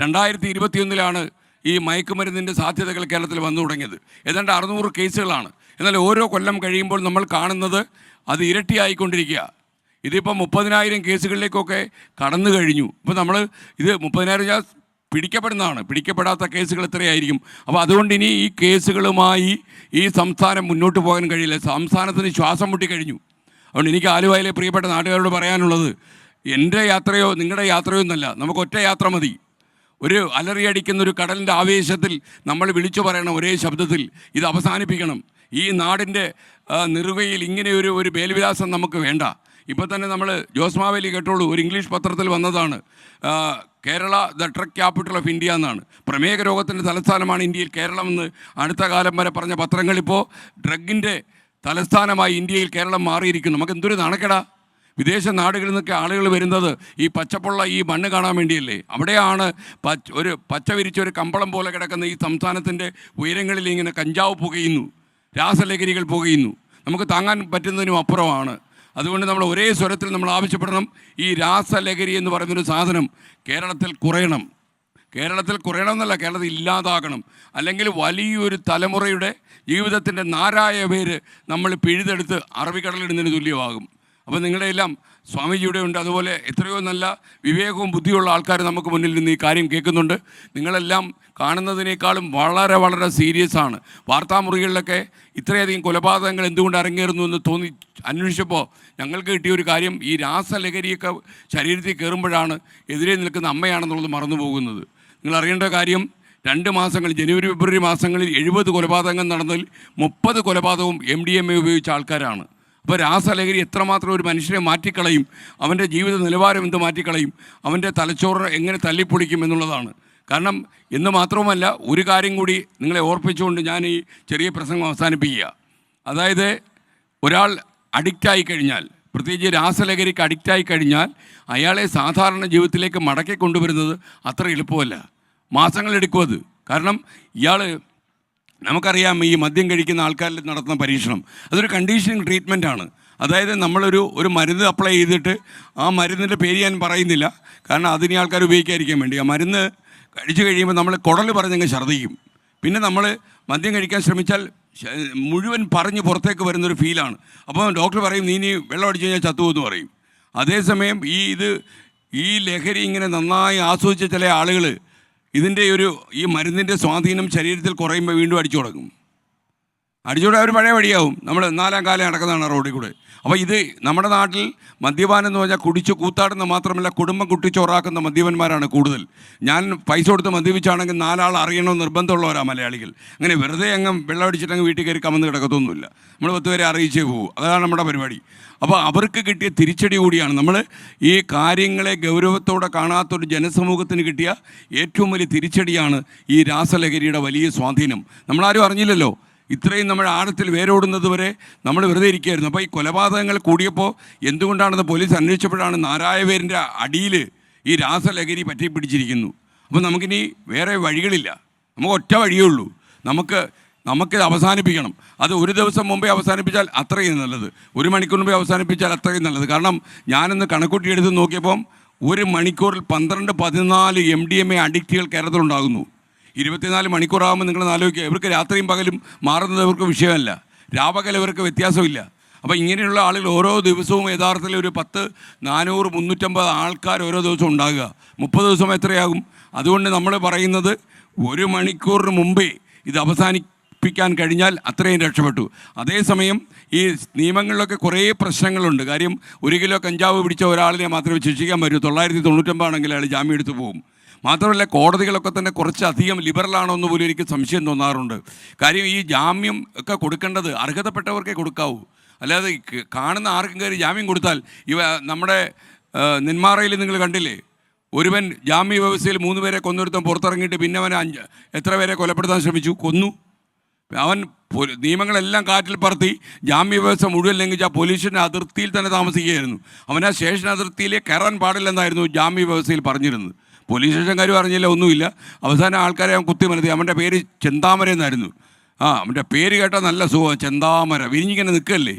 രണ്ടായിരത്തി ഇരുപത്തിയൊന്നിലാണ് ഈ മയക്കുമരുന്നിന്റെ സാധ്യതകൾ കേരളത്തിൽ വന്നു തുടങ്ങിയത്. ഏതാണ്ട് അറുന്നൂറ് കേസുകളാണ്. എന്നാൽ ഓരോ കൊല്ലം കഴിയുമ്പോൾ നമ്മൾ കാണുന്നത് അത് ഇരട്ടിയായിക്കൊണ്ടിരിക്കുക. ഇതിപ്പോൾ മുപ്പതിനായിരം കേസുകളിലേക്കൊക്കെ കടന്നു കഴിഞ്ഞു. ഇപ്പോൾ നമ്മൾ ഇത് മുപ്പതിനായിരം ഞാൻ പിടിക്കപ്പെടുന്നതാണ്. പിടിക്കപ്പെടാത്ത കേസുകൾ എത്രയായിരിക്കും? അപ്പോൾ അതുകൊണ്ട് ഇനി ഈ കേസുകളുമായി ഈ സംസ്ഥാനം മുന്നോട്ട് പോകാൻ കഴിയില്ല. സംസ്ഥാനത്തിന് ശ്വാസം മുട്ടിക്കഴിഞ്ഞു അതുകൊണ്ട് എനിക്ക് ആലുവയിലെ പ്രിയപ്പെട്ട നാട്ടുകാരോട് പറയാനുള്ളത് എന്റെ യാത്രയോ നിങ്ങളുടെ യാത്രയോ എന്നല്ല നമുക്ക് ഒറ്റ യാത്ര മതി. ഒരു അലറിയടിക്കുന്ന ഒരു കടലിന്റെ ആവേശത്തിൽ നമ്മൾ വിളിച്ചു പറയണം ഒരേ ശബ്ദത്തിൽ ഇത് അവസാനിപ്പിക്കണം. ഈ നാടിന്റെ നെറുകയിൽ ഇങ്ങനെ ഒരു മേൽവിലാസം നമുക്ക് വേണ്ട. ഇപ്പോൾ തന്നെ നമ്മൾ ജോസ് മാവേലി കേട്ടോളൂ ഒരു ഇംഗ്ലീഷ് പത്രത്തിൽ വന്നതാണ്. Kerala the drug capital of India എന്നാണ്. പ്രമേഹ രോഗത്തിന്റെ തലസ്ഥാനമാണ് ഇന്ത്യയിൽ കേരളം എന്ന് അടുത്ത കാലം വരെ പറഞ്ഞ പത്രങ്ങളിപ്പോൾ ഡ്രഗിന്റെ തലസ്ഥാനമായി ഇന്ത്യയിൽ കേരളം മാറിയിരിക്കുന്നു. നമുക്ക് എന്തൊരു നാണക്കേടാ. വിദേശ നാടുകളിൽ നിന്നൊക്കെ ആളുകൾ വരുന്നത് ഈ പച്ചപ്പുള്ള ഈ മണ്ണ് കാണാൻ വേണ്ടിയല്ലേ. അവിടെയാണ് പച്ച ഒരു പച്ച വിരിച്ച ഒരു കമ്പളം പോലെ കിടക്കുന്ന ഈ സംസ്ഥാനത്തിന്റെ ഉയരങ്ങളിൽ ഇങ്ങനെ കഞ്ചാവ് പുകയുന്നു. രാസലഹരികൾ പുകയുന്നു. നമുക്ക് താങ്ങാൻ പറ്റുന്നതിനും അപ്പുറമാണ്. അതുകൊണ്ട് നമ്മൾ ഒരേ സ്വരത്തിൽ നമ്മൾ ആവശ്യപ്പെടണം. ഈ രാസലഹരി എന്ന് പറയുന്നൊരു സാധനം കേരളത്തിൽ കുറയണം. കേരളത്തിൽ കുറയണമെന്നല്ല കേരളത്തിൽ ഇല്ലാതാകണം. അല്ലെങ്കിൽ വലിയൊരു തലമുറയുടെ ജീവിതത്തിന്റെ നാരായ പേര് നമ്മൾ പിഴുതെടുത്ത് അറബിക്കടലിടുന്നതിന് തുല്യമാകും. അപ്പോൾ നിങ്ങളുടെ എല്ലാം സ്വാമിജിയുടെ ഉണ്ട്. അതുപോലെ എത്രയോ നല്ല വിവേകവും ബുദ്ധിയുള്ള ആൾക്കാർ നമുക്ക് മുന്നിൽ നിന്ന് ഈ കാര്യം കേൾക്കുന്നുണ്ട്. നിങ്ങളെല്ലാം കാണുന്നതിനേക്കാളും വളരെ വളരെ സീരിയസ് ആണ്. വാർത്താമുറികളിലൊക്കെ ഇത്രയധികം കൊലപാതകങ്ങൾ എന്തുകൊണ്ട് അരങ്ങേറുന്നു എന്ന് തോന്നി അന്വേഷിച്ചപ്പോൾ ഞങ്ങൾക്ക് കിട്ടിയ ഒരു കാര്യം ഈ രാസലഹരിയൊക്കെ ശരീരത്തിൽ കയറുമ്പോഴാണ് എതിരെ നിൽക്കുന്ന അമ്മയാണെന്നുള്ളത് മറന്നു പോകുന്നത് നിങ്ങൾ അറിയേണ്ട കാര്യം രണ്ട് മാസങ്ങൾ ജനുവരി ഫെബ്രുവരി മാസങ്ങളിൽ എഴുപത് കൊലപാതകങ്ങൾ നടന്നതിൽ മുപ്പത് കൊലപാതകവും എം ഡി എം എ ഉപയോഗിച്ച ആൾക്കാരാണ്. അപ്പോൾ രാസലഹരി എത്രമാത്രം ഒരു മനുഷ്യനെ മാറ്റിക്കളയും അവന്റെ ജീവിത നിലവാരം എന്ത് മാറ്റിക്കളയും അവന്റെ തലച്ചോറ് എങ്ങനെ തല്ലിപ്പൊളിക്കും എന്നുള്ളതാണ്. കാരണം എന്ന് മാത്രവുമല്ല ഒരു കാര്യം കൂടി നിങ്ങളെ ഓർപ്പിച്ചുകൊണ്ട് ഞാൻ ഈ ചെറിയ പ്രസംഗം അവസാനിപ്പിക്കുക. അതായത് ഒരാൾ അഡിക്റ്റായി കഴിഞ്ഞാൽ പ്രത്യേകിച്ച് രാസലഹരിക്ക് അഡിക്റ്റായി കഴിഞ്ഞാൽ അയാളെ സാധാരണ ജീവിതത്തിലേക്ക് മടക്കി കൊണ്ടുവരുന്നത് അത്ര എളുപ്പമല്ല. മാസങ്ങളെടുക്കും അത്. കാരണം ഇയാൾ നമുക്കറിയാം ഈ മദ്യം കഴിക്കുന്ന ആൾക്കാരിൽ നടത്തുന്ന പരീക്ഷണം. അതൊരു കണ്ടീഷനിങ് ട്രീറ്റ്മെന്റ് ആണ്. അതായത് നമ്മളൊരു ഒരു മരുന്ന് അപ്ലൈ ചെയ്തിട്ട് ആ മരുന്നിന്റെ പേര് ഞാൻ പറയുന്നില്ല. കാരണം അതിന് ആൾക്കാർ ഉപയോഗിക്കാതിരിക്കാൻ വേണ്ടി. ആ മരുന്ന് കഴിച്ചു കഴിയുമ്പോൾ നമ്മൾ കുടൽ പറഞ്ഞങ്ങ് ഛർദ്ദിക്കും. പിന്നെ നമ്മൾ മദ്യം കഴിക്കാൻ ശ്രമിച്ചാൽ മുഴുവൻ പറഞ്ഞ് പുറത്തേക്ക് വരുന്നൊരു ഫീലാണ്. അപ്പോൾ ഡോക്ടർ പറയും നീ ഇനി വെള്ളം അടിച്ചു കഴിഞ്ഞാൽ ചത്തു എന്ന് പറയും. അതേസമയം ഈ ഇത് ഈ ലഹരി ഇങ്ങനെ നന്നായി ആസ്വദിച്ച ചില ആളുകൾ ഇതിന്റെ ഒരു ഈ മരുന്നിന്റെ സ്വാധീനം ശരീരത്തിൽ കുറയുമ്പോൾ വീണ്ടും അടിച്ചു തുടങ്ങും. അടിച്ചുകൂടെ അവർ പഴയ വഴിയാവും. നമ്മൾ നാലാം കാലം നടക്കുന്നതാണ് റോഡിൽ കൂടെ. അപ്പോൾ ഇത് നമ്മുടെ നാട്ടിൽ മദ്യപാനം എന്ന് പറഞ്ഞാൽ കുടിച്ച് കൂത്താടുന്ന മാത്രമല്ല കുടുംബം കുട്ടിച്ചോറാക്കുന്ന മദ്യപന്മാരാണ് കൂടുതൽ. ഞാൻ പൈസ കൊടുത്ത് മദ്യപിച്ചാണെങ്കിൽ നാലാൾ അറിയണമെന്ന് നിർബന്ധമുള്ളവരാണ് മലയാളികൾ. അങ്ങനെ വെറുതെ അങ്ങ് വെള്ളം അടിച്ചിട്ടങ്ങ് വീട്ടിൽ കയറി കമന്ന് കിടക്കത്തൊന്നുമില്ല. നമ്മൾ പത്ത് പേരെ അറിയിച്ചേ പോകും അതാണ് നമ്മുടെ പരിപാടി. അപ്പോൾ അവർക്ക് കിട്ടിയ തിരിച്ചടി കൂടിയാണ് നമ്മൾ ഈ കാര്യങ്ങളെ ഗൗരവത്തോടെ കാണാത്തൊരു ജനസമൂഹത്തിന് കിട്ടിയ ഏറ്റവും വലിയ തിരിച്ചടിയാണ് ഈ രാസലഹരിയുടെ വലിയ സ്വാധീനം. നമ്മളാരും അറിഞ്ഞില്ലല്ലോ. ഇത്രയും നമ്മൾ ആഴത്തിൽ വേരോടുന്നത് വരെ നമ്മൾ വെറുതെ ഇരിക്കുകയായിരുന്നു. അപ്പോൾ ഈ കൊലപാതകങ്ങൾ കൂടിയപ്പോൾ എന്തുകൊണ്ടാണെന്ന് പോലീസ് അന്വേഷിച്ചപ്പോഴാണ് നാരായവേരിന്റെ അടിയിൽ ഈ രാസലഹരി പറ്റി പിടിച്ചിരിക്കുന്നു. അപ്പോൾ നമുക്കിനി വേറെ വഴികളില്ല. നമുക്ക് ഒറ്റ വഴിയേ ഉള്ളൂ. നമുക്ക് നമുക്കിത് അവസാനിപ്പിക്കണം. അത് ഒരു ദിവസം മുമ്പേ അവസാനിപ്പിച്ചാൽ അത്രയും നല്ലത്. ഒരു മണിക്കൂർ മുമ്പേ അവസാനിപ്പിച്ചാൽ അത്രയും നല്ലത്. കാരണം ഞാനിന്ന് കണക്കൂട്ടി എടുത്ത് നോക്കിയപ്പം ഒരു മണിക്കൂറിൽ പന്ത്രണ്ട് പതിനാല് എം ഡി എം എ അഡിക്റ്റുകൾ കേരളത്തിലുണ്ടാകുന്നു. ഇരുപത്തിനാല് മണിക്കൂറാകുമ്പോൾ നിങ്ങൾ ആലോചിക്കുക. ഇവർക്ക് രാത്രിയും പകലും മാറുന്നത് ഇവർക്ക് വിഷയമല്ല. രാപകൽ ഇവർക്ക് വ്യത്യാസമില്ല. അപ്പോൾ ഇങ്ങനെയുള്ള ആളുകൾ ഓരോ ദിവസവും യഥാർത്ഥത്തിൽ ഒരു പത്ത് നാനൂറ് മുന്നൂറ്റമ്പത് ആൾക്കാർ ഓരോ ദിവസവും ഉണ്ടാകുക. മുപ്പത് ദിവസം എത്രയാകും? അതുകൊണ്ട് നമ്മൾ പറയുന്നത് ഒരു മണിക്കൂറിന് മുമ്പേ ഇത് അവസാനിപ്പിക്കാൻ കഴിഞ്ഞാൽ അത്രയും രക്ഷപ്പെട്ടു. അതേസമയം ഈ നിയമങ്ങളിലൊക്കെ കുറേ പ്രശ്നങ്ങളുണ്ട്. കാര്യം ഒരു കിലോ കഞ്ചാവ് പിടിച്ച ഒരാളിനെ മാത്രമേ ശിക്ഷിക്കാൻ പറ്റൂ. തൊള്ളായിരത്തി തൊണ്ണൂറ്റൊമ്പതാണെങ്കിൽ അയാൾ ജാമ്യം എടുത്തു പോകും. മാത്രമല്ല കോടതികളൊക്കെ തന്നെ കുറച്ചധികം ലിബറലാണോ എന്ന് പോലും എനിക്ക് സംശയം തോന്നാറുണ്ട്. കാര്യം ഈ ജാമ്യം ഒക്കെ കൊടുക്കേണ്ടത് അർഹതപ്പെട്ടവർക്കേ കൊടുക്കാവൂ. അല്ലാതെ കാണുന്ന ആർക്കും കയറി ജാമ്യം കൊടുത്താൽ ഇവ നമ്മുടെ നിന്മാറയിൽ നിങ്ങൾ കണ്ടില്ലേ? ഒരുവൻ ജാമ്യ വ്യവസ്ഥയിൽ മൂന്ന് പേരെ കൊന്നൊരുത്തം പുറത്തിറങ്ങിയിട്ട് പിന്നെ അവൻ അഞ്ച് എത്ര പേരെ കൊലപ്പെടുത്താൻ ശ്രമിച്ചു? കൊന്നു. അവൻ നിയമങ്ങളെല്ലാം കാറ്റിൽ പറത്തി ജാമ്യ വ്യവസ്ഥ മുഴുവൻ ലംഘിച്ച ആ പോലീസിന്റെ അതിർത്തിയിൽ തന്നെ താമസിക്കുകയായിരുന്നു. അവൻ ആ സ്റ്റേഷൻ അതിർത്തിയിലെ കയറാൻ പാടില്ലെന്നായിരുന്നു ജാമ്യ വ്യവസ്ഥയിൽ പറഞ്ഞിരുന്നത്. പോലീസ് സ്റ്റേഷൻകാരും അറിഞ്ഞില്ല ഒന്നുമില്ല. അവസാനം ആൾക്കാരെ അവൻ കുത്തി മനത്തി അവന്റെ പേര് ചെന്താമര എന്നായിരുന്നു. ആ അവന്റെ പേര് കേട്ടാൽ നല്ല സുഖം. ചെന്താമര. വിരിഞ്ഞിങ്ങനെ നിൽക്കല്ലേ?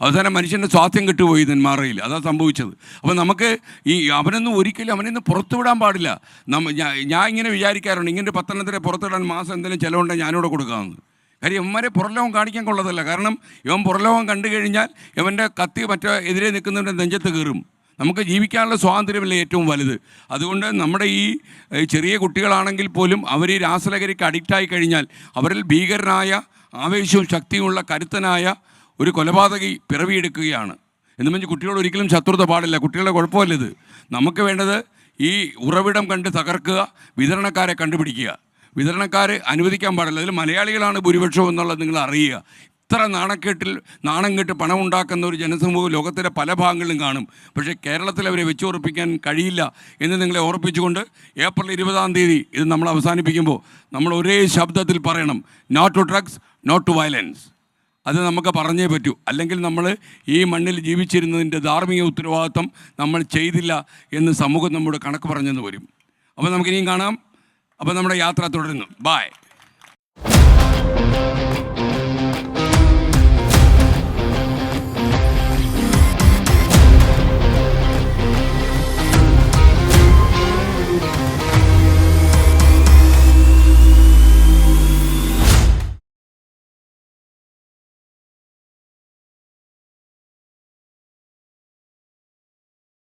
അവസാനം മനുഷ്യന്റെ സ്വാസ്ഥ്യം കിട്ടുപോയി നെന്മാറയിൽ അതാ സംഭവിച്ചത്. അപ്പോൾ നമുക്ക് ഈ അവനൊന്നും ഒരിക്കലും അവനൊന്നും പുറത്തു വിടാൻ പാടില്ല. നമ്മ ഞാൻ ഇങ്ങനെ വിചാരിക്കാറുണ്ട്. ഇങ്ങനെ ഒരു പത്തനത്തിനെ പുറത്തിടാൻ മാസം എന്തെങ്കിലും ചിലവുണ്ടെങ്കിൽ ഞാനിവിടെ കൊടുക്കാമെന്ന്. കാര്യം ഇവന്മാരെ പുറലോകം കാണിക്കാൻ കൊള്ളതല്ല കാരണം ഇവൻ പുറലോകം കണ്ടു കഴിഞ്ഞാൽ ഇവന്റെ കത്തി മറ്റോ എതിരെ നിൽക്കുന്നവന്റെ നെഞ്ചത്ത് കയറും. നമുക്ക് ജീവിക്കാനുള്ള സ്വാതന്ത്ര്യമല്ലേ ഏറ്റവും വലുത്? അതുകൊണ്ട് നമ്മുടെ ഈ ചെറിയ കുട്ടികളാണെങ്കിൽ പോലും അവർ ഈ രാസലഹരിക്ക് അഡിക്റ്റായി കഴിഞ്ഞാൽ അവരിൽ ഭീകരനായ ആവേശവും ശക്തിയുമുള്ള കരുത്തനായ ഒരു കൊലപാതകി പിറവിയെടുക്കുകയാണ്. എന്ന് വെച്ചാൽ കുട്ടികളോട് ഒരിക്കലും ശത്രുത പാടില്ല. കുട്ടികളുടെ കുഴപ്പമല്ല ഇത്? നമുക്ക് വേണ്ടത് ഈ ഉറവിടം കണ്ട് തകർക്കുക വിതരണക്കാരെ കണ്ടുപിടിക്കുക. വിതരണക്കാർ അനുവദിക്കാൻ പാടില്ല. അതിൽ മലയാളികളാണ് ഭൂരിപക്ഷം എന്നുള്ളത് നിങ്ങൾ അറിയുക. ഇത്ര നാണക്കെട്ടിൽ നാണം കെട്ട് പണം ഉണ്ടാക്കുന്ന ഒരു ജനസമൂഹം ലോകത്തിലെ പല ഭാഗങ്ങളിലും കാണും. പക്ഷേ കേരളത്തിൽ അവരെ വെച്ചുറപ്പിക്കാൻ കഴിയില്ല എന്ന് നിങ്ങളെ ഓർപ്പിച്ചുകൊണ്ട് ഏപ്രിൽ ഇരുപതാം തീയതി ഇത് നമ്മൾ അവസാനിപ്പിക്കുമ്പോൾ നമ്മൾ ഒരേ ശബ്ദത്തിൽ പറയണം not to drugs not to violence അത് നമുക്ക് പറഞ്ഞേ പറ്റൂ. അല്ലെങ്കിൽ നമ്മൾ ഈ മണ്ണിൽ ജീവിച്ചിരുന്നതിന്റെ ധാർമ്മിക ഉത്തരവാദിത്വം നമ്മൾ ചെയ്തില്ല എന്ന് സമൂഹം നമ്മുടെ കണക്ക് പറഞ്ഞെന്ന് വരും. അപ്പോൾ നമുക്കിനിയും കാണാം. അപ്പോൾ നമ്മുടെ യാത്ര തുടരുന്നു. ബായ്